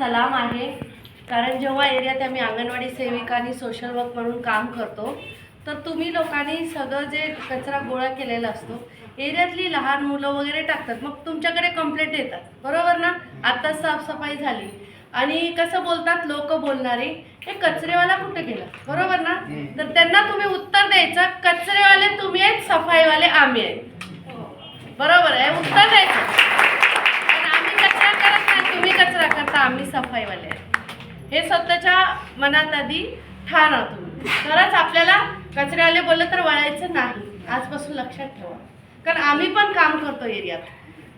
सलाम आहे. कारण जेव्हा एरियात आम्ही अंगणवाडी सेविका आणि सोशल वर्क म्हणून काम करतो तर तुम्ही लोकांनी सगळं जे कचरा गोळा केलेला असतो एरियातली लहान मुलं वगैरे टाकतात. मग तुमच्याकडे कंप्लेंट येतात. बरोबर ना? आता साफसफाई झाली. आणि कसं बोलतात लोक बोलणारे हे कचरेवाला कुठे गेला? बरोबर ना? तर त्यांना तुम्ही उत्तर द्यायचं कचरेवाले तुम्ही आहेत सफाईवाले आम्ही आहेत. बरोबर आहे? उत्तर द्यायचं. कचरा करता आम्ही सफाईवाले हे स्वतःच्या मनात आधी ठाण राहतो खरंच आपल्याला कचऱ्यावाले बोललं तर वळायचं नाही. आजपासून लक्षात ठेवा. कारण आम्ही पण काम करतो एरियात.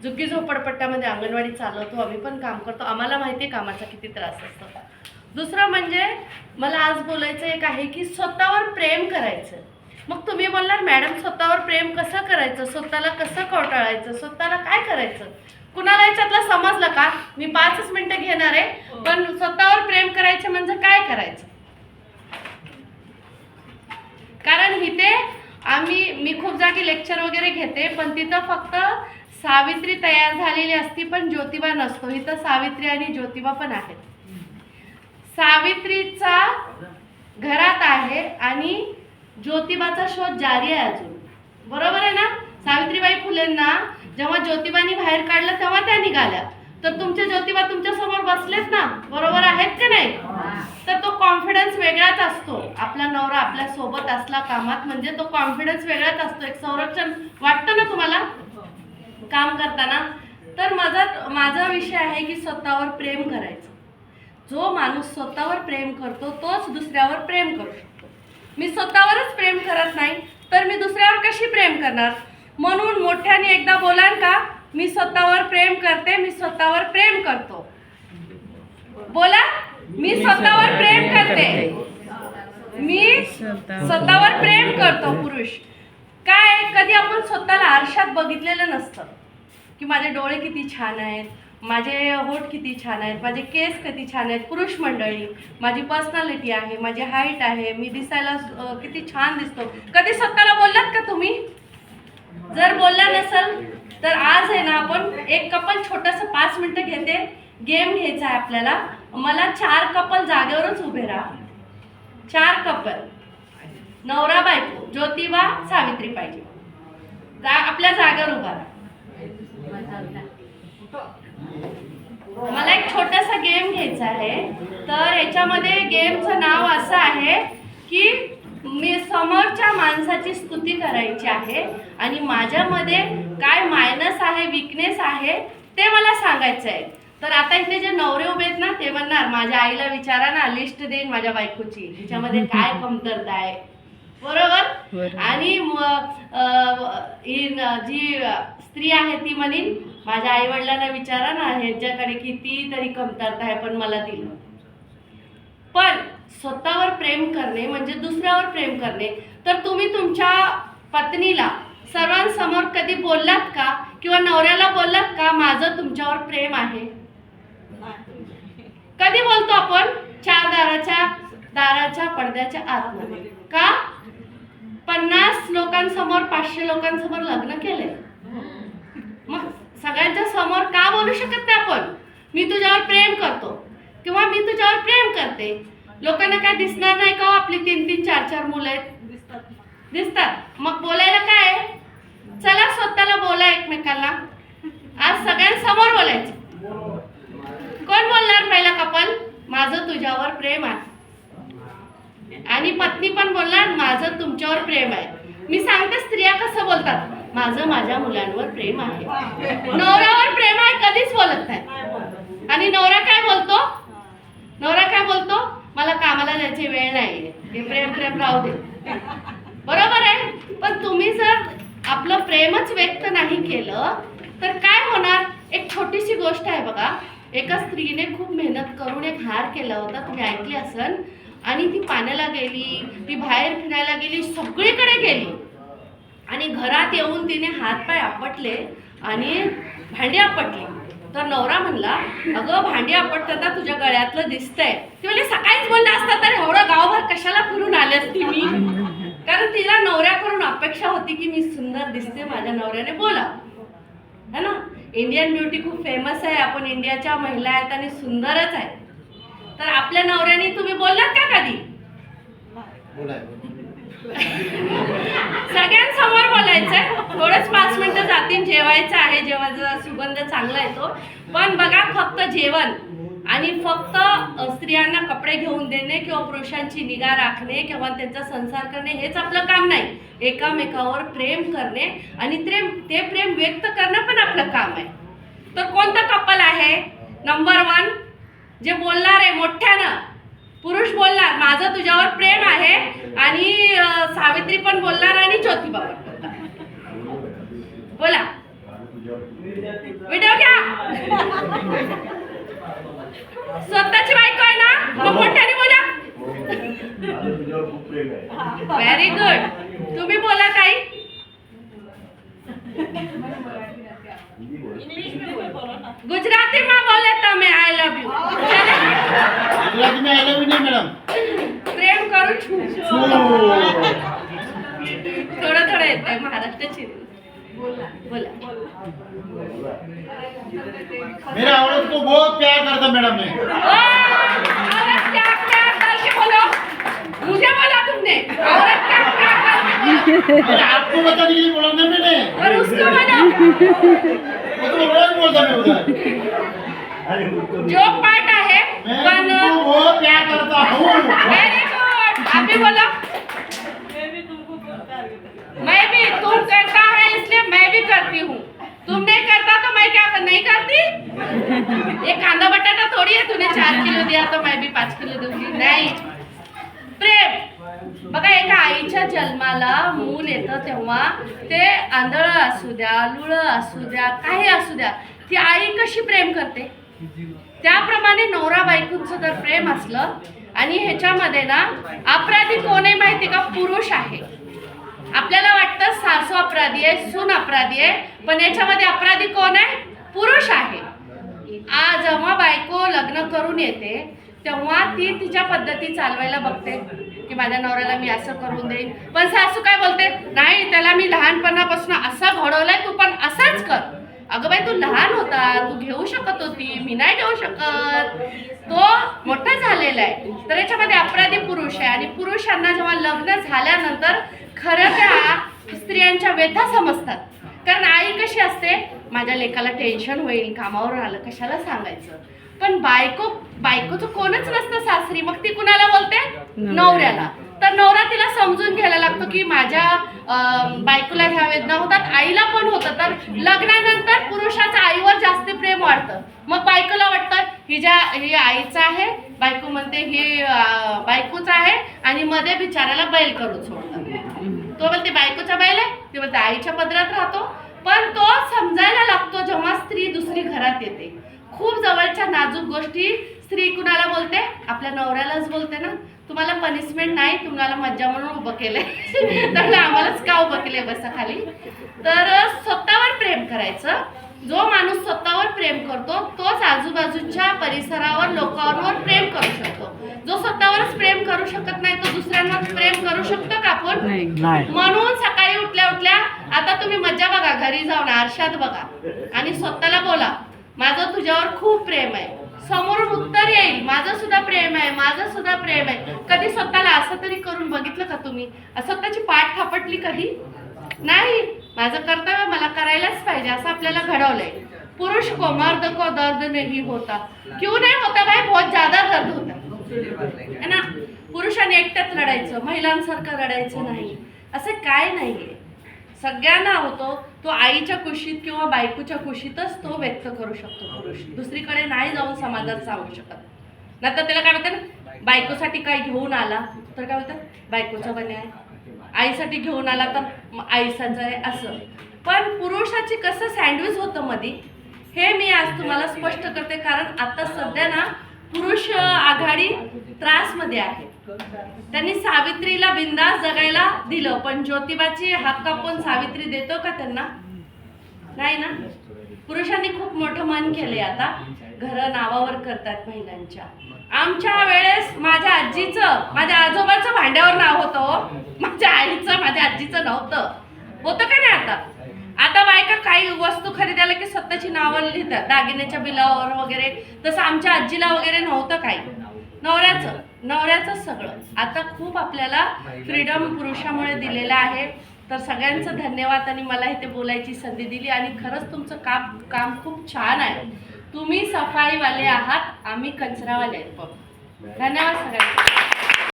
झुकी झोपडपट्ट्यामध्ये अंगणवाडी चालवतो आम्ही पण काम करतो. आम्हाला माहिती आहे कामाचा किती त्रास असतो. दुसरं म्हणजे मला आज बोलायचं एक आहे की स्वतःवर प्रेम करायचं. मग तुम्ही बोलणार मॅडम स्वतःवर प्रेम कसं करायचं? स्वतःला कसं कवटाळायचं? स्वतःला काय करायचं? कुणाला याच्यातलं समजलं का? मी पाचच मिनिटं घेणार आहे पण स्वतःवर प्रेम करायचं म्हणजे काय करायचं? कारण इथे आम्ही मी खूप जागी लेक्चर वगैरे घेते पण तिथं फक्त सावित्री तयार झालेली असती पण ज्योतिबा नसतो. इथं सावित्री आणि ज्योतिबा पण आहेत. सावित्रीचा घरात आहे आणि ज्योतिबाचा शोध जारी आहे अजून. बरोबर आहे ना? सावित्रीबाई फुलेंना जेव्हा ज्योतिबानी बाहेर काढलं तेव्हा त्या निघाल्या. तर तुमचे ज्योतिबा तुमच्यासमोर बसलेत ना? बरोबर आहेत का नाही? तर तो कॉन्फिडन्स वेगळाच असतो. आपला नवरा आपल्यासोबत असला कामात म्हणजे तो कॉन्फिडन्स वेगळाच असतो. एक संरक्षण वाटतं ना तुम्हाला? काम करताना? तर माझा माझा विषय आहे की स्वतःवर प्रेम करायचं. जो माणूस स्वतःवर प्रेम करतो तोच दुसऱ्यावर प्रेम करू शकतो. मी स्वतःवरच प्रेम करत नाही तर मी दुसऱ्यावर कशी प्रेम करणार? म्हणून मोठ्याने एकदा बोला मी स्वतःवर प्रेम करते मी स्वतःवर प्रेम करतो. बोला मी स्वतःवर प्रेम करते. मी स्वतःवर प्रेम करतो पुरुष. काय कधी आपण स्वतःला आरशात बघितलेलं नसतं की माझे डोळे किती छान आहेत माझे होठ किती छान आहेत माझे केस किती छान आहेत. पुरुष मंडळी माझी पर्सनॅलिटी आहे माझी हाईट आहे मी दिसायला किती छान दिसतो. कधी स्वतःला बोललात का तुम्ही? जर बोलला नसल तर आज आहे ना आपण एक कपल छोटंसं पाच मिनिटं घेते. गेम घ्यायचा आहे आपल्याला. मला चार कपल जागेवरच उभे राहा. चार कपल नवरा बायको ज्योतिबा सावित्री पाहिजे. आपल्या जागेवर उभा राहा. मला एक छोटासा गेम घ्यायचा आहे. तर याच्यामध्ये गेमचं नाव असं आहे की मी समोरच्या माणसाची स्तुती करायची आहे आणि माझ्यामध्ये काय मायनस आहे विकनेस आहे ते मला सांगायचं आहे. तर आता इथे जे नवरे उभे आहेत ना ते म्हणणार माझ्या आईला विचारा ना लिस्ट देईन माझ्या बायकोची. तिच्यामध्ये काय कमतरता आहे. बरोबर? आणि जी स्त्री आहे ती म्हणीन माझ्या आई वडिलांना विचारा ना ह्यांच्याकडे किती तरी कमतरता आहे पण मला दिलं पण स्वतःवर प्रेम करणे म्हणजे दुसऱ्यावर प्रेम करणे. तर तुम्ही तुमच्या पत्नीला सर्वांसमोर कधी बोललात का? किंवा नवऱ्याला बोललात का? माझं तुमच्यावर प्रेम आहे. कधी बोलतो आपण? चार दाराच्या दाराच्या पडद्याच्या आतमध्ये. का? पन्नास लोकांसमोर पाचशे लोकांसमोर लग्न केले मग सगळ्यांच्या समोर का बोलू शकत नाही आपण? मी तुझ्यावर प्रेम करतो. किंवा मी तुझ्यावर प्रेम करते. लोकांना काय दिसणार नाही का हो? आपली तीन तीन चार चार मुलं आहेत. दिसतात. मग बोलायला काय आहे? चला स्वतःला बोला एकमेकांना. आज सगळ्यांसमोर बोलायचं. कोण बोलणार पहिला कपल? माझं तुझ्यावर प्रेम आहे. आणि पत्नी पण बोलणार माझं तुमच्यावर प्रेम आहे. मी सांगते स्त्रिया कसं बोलतात? माझं माझ्या मुलांवर प्रेम आहे. नवऱ्यावर प्रेम आहे कधीच बोलत नाही. आणि नवरा काय बोलतो? नवरा काय बोलतो? मला कामाला जायची वेळ नाही. हे प्रेम प्रेम राहू दे. बरोबर आहे? पण तुम्ही जर आपलं प्रेमच व्यक्त नाही केलं तर काय होणार? एक छोटीशी गोष्ट आहे बघा. एका स्त्रीने खूप मेहनत करून एक हार केला होता. तुम्ही ऐकली असन? आणि ती पाण्याला गेली ती बाहेर फिरायला गेली सगळीकडे गेली. आणि घरात येऊन तिने हातपाय आपटले आणि भांडी आपटली. तर नवरा म्हणला अगं भांडी आपटताना तुझ्या गळ्यातलं दिसतंय. ती म्हणजे सकाळीच बोलले असता तर एवढं गावभर कशाला फिरून आले असती मी? कारण तिला नवऱ्याकडून अपेक्षा होती की मी सुंदर दिसते माझ्या नवऱ्याने बोला है ना? इंडियन ब्युटी खूप फेमस आहे. आपण इंडियाच्या महिला आहेत आणि सुंदरच आहे. तर आपल्या नवऱ्याने तुम्ही बोललात का कधी? सगळ्यांसमोर बोलायचंय. थोडंच जेवायचं आहे जेवायचा सुगंध चांगला येतो. पण बघा फक्त जेवण आणि फक्त स्त्रियांना कपडे घेऊन देणे किंवा पुरुषांची निगा राखणे किंवा त्यांचा संसार करणे हेच आपलं काम नाही. एकामेकावर प्रेम करणे आणि प्रेम ते प्रेम व्यक्त करणं पण आपलं काम आहे. तर कोणतं कपल आहे? नंबर वन जे बोलणार आहे मोठ्यानं पुरुष बोलणार माझं तुझ्यावर प्रेम आहे आणि सावित्री पण बोलणार आणि ज्योतिबा पण बोलणार. बोला व्हिडिओ घ्या स्वतःची बायको आहे ना मग मोठ्याने बोला व्हेरी गुड तुम्ही बोला ताई गुजराती में बोले તમે આઈ લવ યુ ગુજરાતી में आई लव यू नहीं मैडम प्रेम करू છું छू थोडं थोडं येतंय महाराष्ट्राची बोला मेरा औरत को बहुत प्यार करता मैडम ओ, औरत क्या प्यार करके बोलो? मुझे बोला तुमने। औरत क्या प्यार करके अरे आपको बताने के लिए बोला ना मैंने। और उसको बोलो। वो तो रोज बोलता मैं उधर। जो पार्ट आहे मैं बहुत प्यार करता हूँ। वेरी गुड अभी बोलो। मैं भी तुम करता है इसलिए मैं भी करती हूँ। तुम नहीं करता तो मैं क्या नहीं करती? ये कांदा बटाटा थोड़ी है तूने चार किलो दिया तो मैं भी पाच किलो दूंगी। नाही। प्रेम बघा एका आईच्या जन्माला मूल येतं तेव्हा. ते आंधळ असू द्या लुळं असू द्या काही असू द्या ती आई कशी प्रेम करते? त्याप्रमाणे नवरा बायकोचं जर प्रेम असलं आणि ह्याच्यामध्ये ना अपराधी कोण आहे माहिती का? पुरुष आहे. आपल्याला सासू अपराधी आहे सून अपराधी आहे पण याच्यामध्ये अपराधी कोण आहे? पुरुष आहे. आज जेव्हा बायको लग्न करून येते तेव्हा ती तिच्या पद्धती चालवायला बघते की माझ्या नवऱ्याला मी असं करून देईन. पण सासू काय बोलते? नाही त्याला मी लहानपणापासून असं घडवलंय तू पण असंच कर. अगं बाई तू लहान होता तू घेऊ शकत होती मी नाही घेऊ शकत. तो मोठा झालेला आहे. तर याच्यामध्ये अपराधी पुरुष आहे. आणि पुरुषांना जेव्हा लग्न झाल्यानंतर खरं त्या स्त्रियांच्या व्यथा समजतात. कारण आई कशी असते? माझ्या लेकाला टेन्शन होईल कामावर आलं कशाला सांगायचं? पण बायको बायकोचं कोणच नसतं सासरी. मग ती कुणाला बोलते? नवऱ्याला. तर नवरा तिला समजून घ्यायला लागतो की माझ्या बायकोला ह्या वेदना होतात आईला पण होतं. तर लग्नानंतर पुरुषाचं आईवर जास्त प्रेम वाढतं. मग बायकोला वाटतं ही ज्या ही आईचं आहे बायको म्हणते ही बायकोचं आहे आणि मध्ये बिचाराला बैल करून सोडतात. तो बोलते बायकोच्या बायला आहे. ते म्हणते आईच्या पदरात राहतो. पण तो समजायला लागतो जेव्हा स्त्री दुसरी घरात येते. खूप जवळच्या नाजूक गोष्टी स्त्री कुणाला बोलते? आपल्या नवऱ्यालाच बोलते ना. तुम्हाला पनिशमेंट नाही तुम्हाला मज्जा म्हणून उभं केलंय. तर आम्हालाच का उभं केलंय बसा खाली? तर करायचं. जो माणूस स्वतःवर प्रेम करतो तोच आजूबाजूच्या परिसरावर लोकांवर प्रेम करू शकतो. जो स्वतःवरच प्रेम करू शकत नाही तो दुसऱ्यांवर प्रेम करू शकतो का आपण? नहीं. म्हणून सकाळी उठल्या उठल्या आता तुम्ही मज्जा बघा घरी जाऊन आरशात बघा. आणि स्वतःला बोला माझं तुझ्यावर खूप प्रेम आहे. समोरून उत्तर येईल माझं सुद्धा प्रेम आहे माझं सुद्धा प्रेम आहे. कधी स्वतःला असं तरी करून बघितलं का तुम्ही? स्वतःची पाठ थापटली कधी? नाही. माझं कर्तव्य मला करायलाच पाहिजे असं आपल्याला घडवलंय. पुरुष को मर्द को दर्द नाही होता. क्यों नाही होता भाई? बहुत ज्यादा दर्द होता. है ना? पुरुषांनी एकट्यात लढायचं महिलांसारखं रडायचं नाही. असं काय नाहीये. सगळ्यांना होतो तो आईच्या कुशीत किंवा बायकोच्या कुशीतच तो व्यक्त करू शकतो पुरुष. दुसरीकडे नाही जाऊन समाजात सांगू शकत. नंतर त्याला काय म्हणतात बायकोसाठी काय घेऊन आला. तर काय म्हणतात? बायकोचं बने आहे आईसाठी घेऊन आला तर म- आईसाचं आहे असं. पण पुरुषाची कसं सँडविच होतं मधी हे मी आज तुम्हाला स्पष्ट करते कारण आता सध्या ना पुरुष आघाडी त्रासमध्ये आहे. त्यांनी सावित्रीला बिंदास जगायला दिलं पण ज्योतिबाची हात कापून सावित्री देतो का त्यांना? नाही ना? पुरुषांनी खूप मोठं मन केले आता. घरं नावावर करतात महिलांच्या. आमच्या वेळेस माझ्या आजीचं माझ्या आजोबाचं भांड्यावर नाव होतं हो. माझ्या आईचं माझ्या आजीचं नव्हतं. होतं का नाही आता? आता बायका काही वस्तू खरेदायला की स्वतःची नावं लिहितात दागिन्याच्या बिलावर वगैरे तसं आमच्या आजीला वगैरे नव्हतं काही. नवऱ्याचं नवऱ्याचं सगळं. आता खूप आपल्याला फ्रीडम पुरुषामुळे दिलेलं आहे. तर सगळ्यांचं धन्यवाद आणि मला इथे बोलायची संधी दिली आणि खरंच तुमचं काम काम खूप छान आहे. तुम्ही सफाईवाले आहात आम्ही कचरावाले आहेत बघ. धन्यवाद सगळ्यांना.